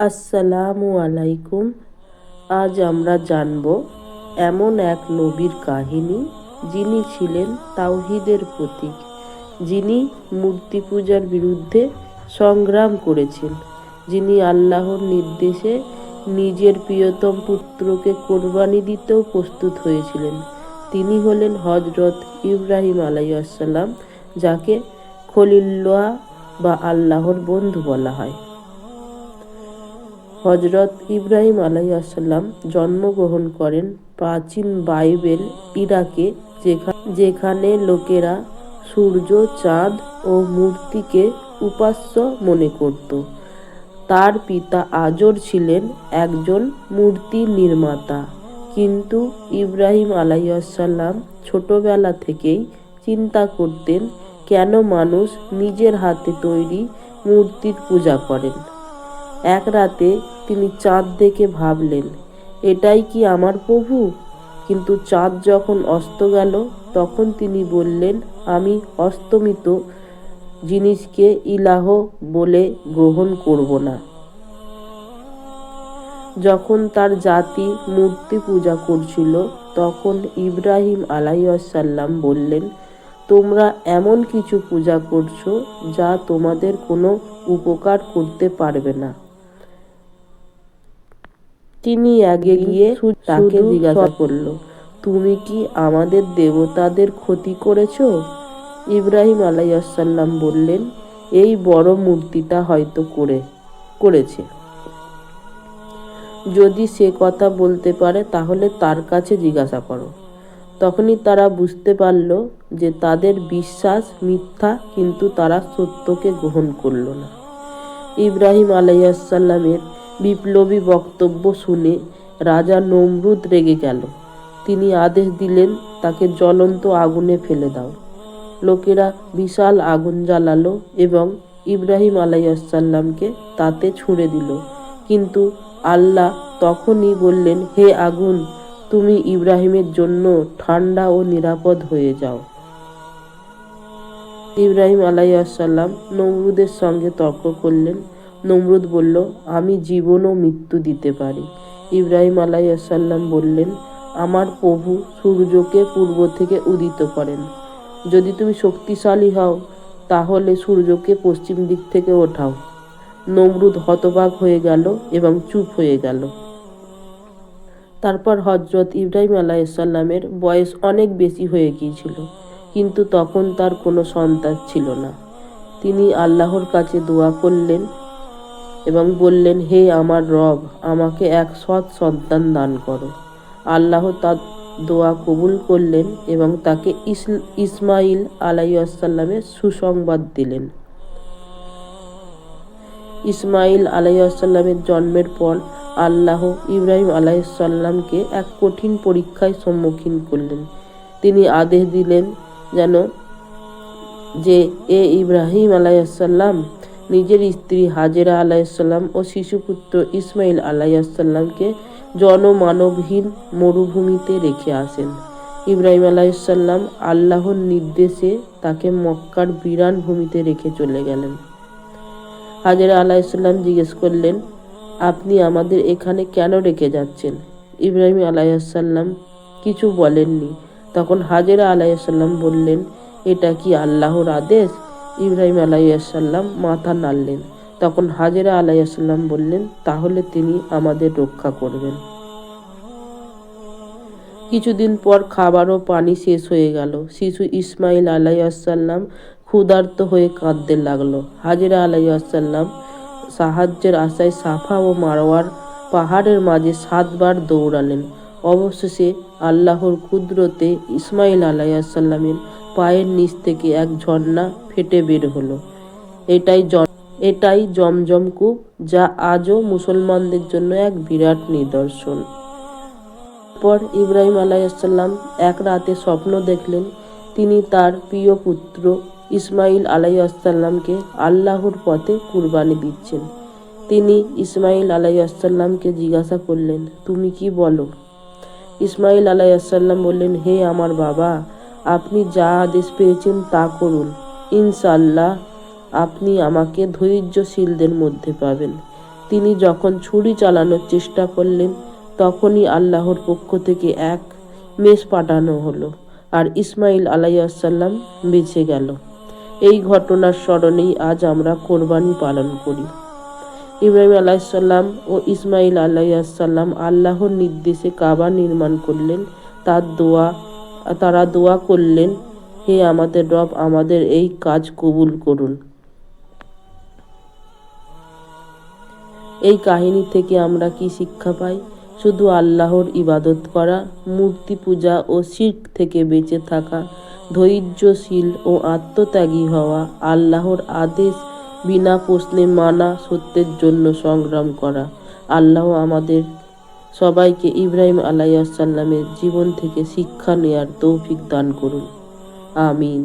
আসসালামু আলাইকুম। আজ আমরা জানব এমন এক নবীর কাহিনী যিনি ছিলেন তাওহিদের প্রতীক, যিনি মূর্তি পূজার বিরুদ্ধে সংগ্রাম করেছেন, যিনি আল্লাহর নির্দেশে নিজের প্রিয়তম পুত্রকে কোরবানি দিতেও প্রস্তুত হয়েছিলেন। তিনি হলেন হজরত ইব্রাহিম আলাইসাল্লাম যাকে খলিল্লাহ বা আল্লাহর বন্ধু বলা হয়। হজরত ইব্রাহিম আলাইসাল্লাম জন্মগ্রহণ করেন প্রাচীন বাইবেল ইরাকে যেখানে লোকেরা সূর্য, চাঁদ ও মূর্তিকে উপাস্য মনে করত। তার পিতা আজর ছিলেন একজন মূর্তি নির্মাতা। কিন্তু ইব্রাহিম আলাইসাল্লাম ছোটবেলা থেকেই চিন্তা করতেন, কেন মানুষ নিজের হাতে তৈরি মূর্তির পূজা করেন? এক রাতে তিনি চাঁদ দেখে ভাবলেন, এটাই কি আমার প্রভু? কিন্তু চাঁদ যখন অস্ত গেল, তখন তিনি বললেন, আমি অস্তমিত, জিনিসকে ইলাহ বলে গ্রহণ করব না। যখন তার জাতি মূর্তি পূজা করছিল, তখন ইব্রাহিম আলাইসাল্লাম বললেন, তোমরা এমন কিছু পূজা করছ যা তোমাদের কোনো উপকার করতে পারবে না। তিনি আগে গিয়ে তাকে জিজ্ঞাসা করল তুমি কি আমাদের দেবতাদের ক্ষতি করেছ? ইব্রাহিম আলাইসাল্লাম বললেন এই বড় মূর্তিটা হয়তো করে করেছে। যদি সে কথা বলতে পারে তাহলে তার কাছে জিজ্ঞাসা করো। তখনই তারা বুঝতে পারল যে তাদের বিশ্বাস মিথ্যা কিন্তু তারা সত্যকে গ্রহণ করল না। ইব্রাহিম আলাইসাল্লামের বিপ্লবী বক্তব্য শুনে রাজা নমরুদ রেগে গেল। তিনি আদেশ দিলেন, তাকে জ্বলন্ত আগুনে ফেলে দাও। লোকেরা বিশাল আগুন জ্বালালো এবং ইব্রাহিম আলাইসাল্লামকে তাতে ছুঁড়ে দিল। কিন্তু আল্লাহ তখনই বললেন, হে আগুন, তুমি ইব্রাহিমের জন্য ঠান্ডা ও নিরাপদ হয়ে যাও। ইব্রাহিম আলাইসাল্লাম নমরুদের সঙ্গে তর্ক করলেন। নমরুদ বলল, আমি জীবন ও মৃত্যু দিতে পারি। ইব্রাহিম আলাইসাল্লাম বললেন, আমার প্রভু সূর্যকে পূর্ব থেকে উদিত করেন। যদি তুমি শক্তিশালী হও, তাহলে সূর্যকে পশ্চিম দিক থেকে ওঠাও। নমরুদ হতবাক হয়ে গেল এবং চুপ হয়ে গেল। তারপর হজরত ইব্রাহিম আলাইসাল্লামের বয়স অনেক বেশি হয়ে গিয়েছিল, কিন্তু তখন তার কোনো সন্তান ছিল না। তিনি আল্লাহর কাছে দোয়া করলেন এবং বললেন, হে আমার রব, আমাকে এক সৎ সন্তান দান করো। আল্লাহ তার দোয়া কবুল করলেন এবং তাকে ইসমাইল আলাইসাল্লামের সুসংবাদ দিলেন। ইসমাইল আলাইসাল্লামের জন্মের পর আল্লাহ ইব্রাহিম আলাইসাল্লামকে এক কঠিন পরীক্ষায় সম্মুখীন করলেন। তিনি আদেশ দিলেন যেন যে, এ ইব্রাহিম আলাইসাল্লাম নিজের স্ত্রী হাজেরা আলাইসাল্লাম ও শিশুপুত্র ইসমাইল আলাইসাল্লামকে জনমানবহীন মরুভূমিতে রেখে আসেন। ইব্রাহিম আলাইসাল্লাম আল্লাহর নির্দেশে তাকে মক্কার বিরান ভূমিতে রেখে চলে গেলেন। হাজেরা আলাইসাল্লাম জিজ্ঞেস করলেন, আপনি আমাদের এখানে কেন রেখে যাচ্ছেন? ইব্রাহিম আলাইসাল্লাম কিছু বলেননি। তখন হাজেরা আলাইসাল্লাম বললেন, এটা কি আল্লাহর আদেশ? ইব্রাহিম আলাইসাল্লাম মাথা নাড়লেন। তখন হাজেরা আলাইসাল্লাম বললেন, তাহলে তিনি আমাদের রক্ষা করবেন। কিছুদিন পর খাবার ও পানি শেষ হয়ে গেল। শিশু ইসমাইল আলাইসাল্লাম ক্ষুধার্ত হয়ে কাঁদতে লাগল। হাজেরা আলাইসাল্লাম সাহায্যের আশায় সাফা ও মারোয়ার পাহাড়ের মাঝে সাতবার দৌড়ালেন। অবশেষে আল্লাহর কুদরতে ইসমাইল আলাইসাল্লামের পায়ের নিচ থেকে এক ঝর্ণা ফেটে বের হলো। এটাই এটাই জমজম কূপ, যা আজও মুসলমানদের জন্য এক বিরাট নিদর্শন। পর ইব্রাহিম আলাইসাল্লাম এক রাতে স্বপ্ন দেখলেন, তিনি তার প্রিয় পুত্র ইসমাইল আলাইসাল্লামকে আল্লাহর পথে কুরবানি দিচ্ছেন। তিনি ইসমাইল আলাইসাল্লামকে জিজ্ঞাসা করলেন, তুমি কি বলো? ইসমাইল আলাইসাল্লাম বললেন, হে আমার বাবা আপনি যা আদেশ পেয়েছেন তা করুন। ইনশাল্লাহ আপনি আমাকে ধৈর্যশীলদের মধ্যে পাবেন। তিনি যখন ছুরি চালানোর চেষ্টা করলেন, তখনই আল্লাহর পক্ষ থেকে এক মেষ পাঠানো হলো আর ইসমাইল আলাইসাল্লাম বেঁচে গেল। এই ঘটনার স্মরণেই আজ আমরা কোরবানি পালন করি। ইব্রাহিম আলাইসাল্লাম ও ইসমাইল আলাইসাল্লাম আল্লাহর নির্দেশে কাবা নির্মাণ করলেন। তার দোয়া তারা দোয়া করলেন, হে আমাদের রব, আমাদের এই কাজ কবুল করুন। এই কাহিনী থেকে আমরা কি শিক্ষা পাই? শুধু আল্লাহর ইবাদত করা, মূর্তি পূজা ও শির্ক থেকে বেঁচে থাকা, ধৈর্যশীল ও আত্মত্যাগী হওয়া, আল্লাহর আদেশ বিনা প্রশ্নে মানা সত্যের জন্য সংগ্রাম করা, আল্লাহ আমাদের সবাইকে ইব্রাহিম আলাইসাল্লামের জীবন থেকে শিক্ষা নেয়ার তৌফিক দান করুন। আমিন।